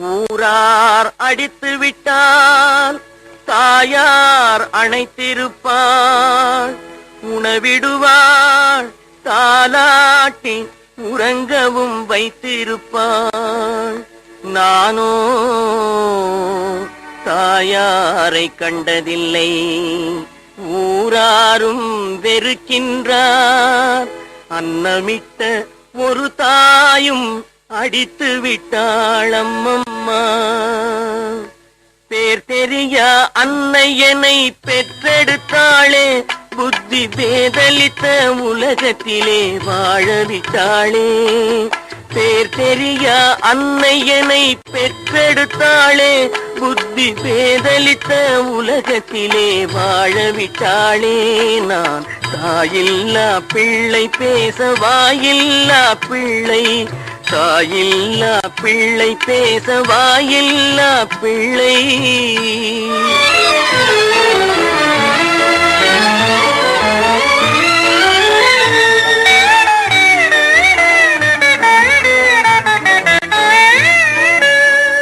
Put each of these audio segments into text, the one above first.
ஊரார் அடித்து விட்டால் தாயார் அணைத்திருப்பாள். உணவிடுவாள் தாலாட்டி உறங்கவும் வைத்திருப்பாள். நானோ தாயாரை கண்டதில்லை ஊராரும் வெறுக்கின்றார். அன்னமிட்ட ஒரு தாயும் அடித்து விட்டாளம்மம்மா. பேர் தெரிய அன்னையனை பெற்றெடுத்தாளே. புத்தி பேதலித்த உலகத்திலே வாழவிட்டாளே. பேர் தெரிய அன்னையனை பெற்றெடுத்தாளே. புத்தி பேதலித்த உலகத்திலே வாழவிட்டாளே. நான் தாயில்லா பிள்ளை பேச வாயில்லா பிள்ளை. தாயில்லா பிள்ளை பேச வாயில்லா பிள்ளை.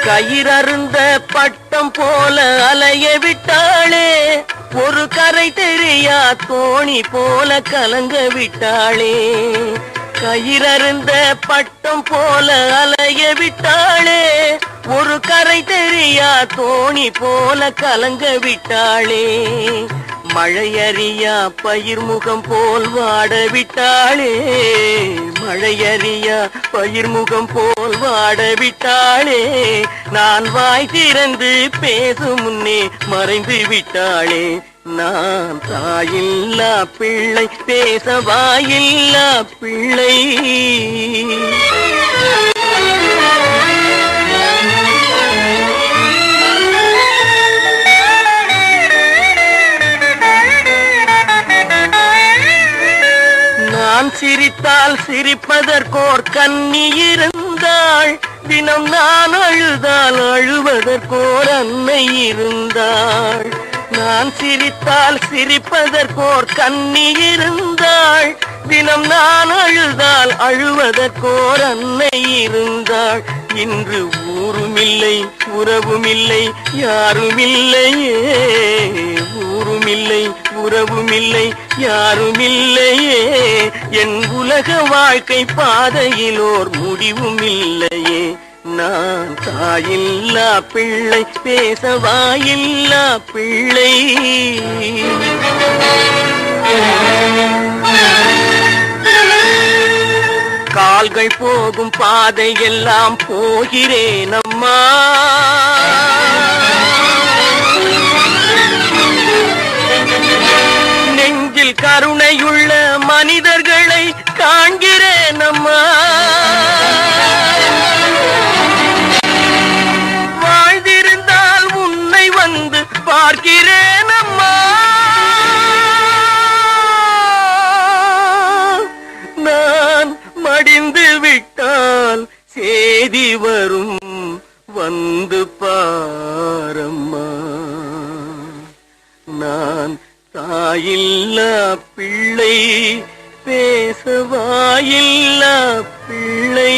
கயிறருந்த பட்டம் போல அலைய விட்டாளே. ஒரு கரை தெரியா தோணி போல கலங்க விட்டாளே. கயிறருந்த பட்டம் போல அலைய விட்டாளே. ஒரு கரை தெரியா தோணி போல கலங்க விட்டாளே. மழையறியா பயிர் முகம் போல் வாட விட்டாளே. மழையறியா பயிர் முகம் போல் வாட விட்டாளே. நான் வாய் திறந்து பேசும் முன்னே மறைந்து விட்டாளே. நான் தாயில்லா பிள்ளை பேச வாயில்லா பிள்ளை. நான் சிரித்தால் சிரிப்பதற்கோர் கண்ணி இருந்தாள். தினம் நான் அழுதால் அழுவதற்கோர் அன்னை இருந்தாள். நான் சிரித்தால் சிரிப்பதற்கோர் கண்ணி இருந்தாள். தினம் நான் அழுதால் அழுவதற்கோர் அன்னை இருந்தாள். இன்று ஊருமில்லை உறவுமில்லை யாருமில்லையே. ஊருமில்லை உறவுமில்லை யாருமில்லையே. என் உலக வாழ்க்கை பாதையிலோர் முடிவும் இல்லையே நான் தாயில்லா பிள்ளை பேசவாயில்லா பிள்ளை. கால்கள் போகும் பாதை எல்லாம் போகிறேன் அம்மா நெஞ்சில் கருணையுள்ள மனிதர்களை காண்கிறேன் அம்மா பார்க்கிறேன் நான் மடிந்து விட்டால் சேதி வரும் வந்து பாரம்மா. நான் தாயில்லா பிள்ளை பேசவாயில்லா பிள்ளை.